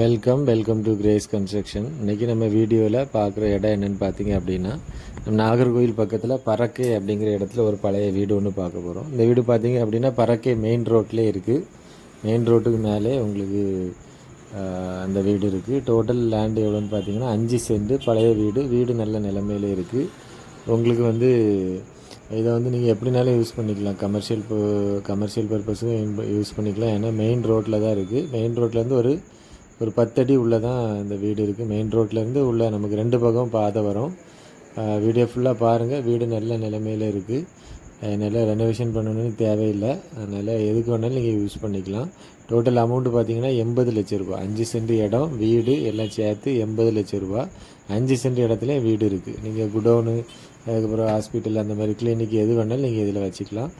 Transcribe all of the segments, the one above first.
Welcome welcome to Grace construction இன்றைக்கி நம்ம வீடியோவில் பார்க்குற இடம் என்னென்னு பார்த்தீங்க அப்படின்னா நம்ம நாகர்கோவில் பக்கத்தில் பறக்கை அப்படிங்கிற இடத்துல ஒரு பழைய வீடு ஒன்று பார்க்க போகிறோம் இந்த வீடு பார்த்தீங்க அப்படின்னா பறக்கை மெயின் ரோட்லேயே இருக்குது மெயின் ரோட்டுக்கு மேலே உங்களுக்கு அந்த வீடு இருக்குது டோட்டல் லேண்டு எவ்வளோன்னு பார்த்தீங்கன்னா அஞ்சு சென்ட் பழைய வீடு. வீடு நல்ல நிலமையில இருக்குது உங்களுக்கு வந்து இதை வந்து நீங்கள் எப்படினாலும் யூஸ் பண்ணிக்கலாம். கமர்ஷியல் கமர்ஷியல் பர்பஸுக்கும் யூஸ் பண்ணிக்கலாம். ஏன்னா மெயின் ரோட்டில் தான் இருக்குது மெயின் ரோட்லேருந்து ஒரு ஒரு பத்தடி உள்ளே தான் இந்த வீடு இருக்குது. மெயின் ரோட்லேருந்து உள்ள நமக்கு ரெண்டு பக்கம் பாதை வரும். வீடியோ ஃபுல்லாக பாருங்கள் வீடு நல்ல நிலைமையில் இருக்குது. அதனால் ரெனோவேஷன் பண்ணணும்னு தேவையில்லை. அதனால் எதுக்கு வேணாலும் நீங்கள் யூஸ் பண்ணிக்கலாம். டோட்டல் அமௌண்ட்டு பார்த்தீங்கன்னா எண்பது லட்ச ரூபா அஞ்சு சென்ட் இடம் வீடு எல்லாம் சேர்த்து எண்பது லட்ச ரூபா அஞ்சு சென்ட் இடத்துல வீடு இருக்குது. நீங்கள் குடோனு அதுக்கப்புறம் ஹாஸ்பிட்டல் அந்த மாதிரி கிளினிக் எது வேணாலும் நீங்கள் இதில் வச்சுக்கலாம்.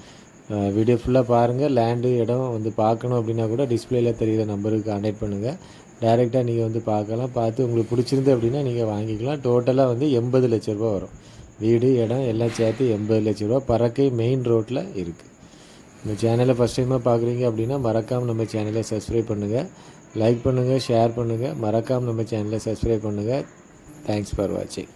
வீடியோ ஃபுல்லாக பாருங்கள் லேண்டு இடம் வந்து பார்க்கணும் அப்படின்னா கூட டிஸ்பிளேயில் தெரிகிற நம்பருக்கு கான்டாக்ட் பண்ணுங்கள் டைரெக்டாக நீங்கள் வந்து பார்க்கலாம். பார்த்து உங்களுக்கு பிடிச்சிருந்து அப்படின்னா நீங்கள் வாங்கிக்கலாம். டோட்டலாக வந்து எண்பது லட்ச ரூபா வரும். வீடு இடம் எல்லாம் சேர்த்து எண்பது லட்ச ரூபா. பறக்கை மெயின் ரோட்டில் இருக்குது இந்த சேனலை ஃபஸ்ட் டைமாக பார்க்குறீங்க அப்படின்னா மறக்காமல் நம்ம சேனலை சப்ஸ்கிரைப் பண்ணுங்கள் லைக் பண்ணுங்கள் ஷேர் பண்ணுங்கள் மறக்காமல் நம்ம சேனலை சப்ஸ்கிரைப் பண்ணுங்கள் தேங்க்ஸ் ஃபார் வாட்சிங்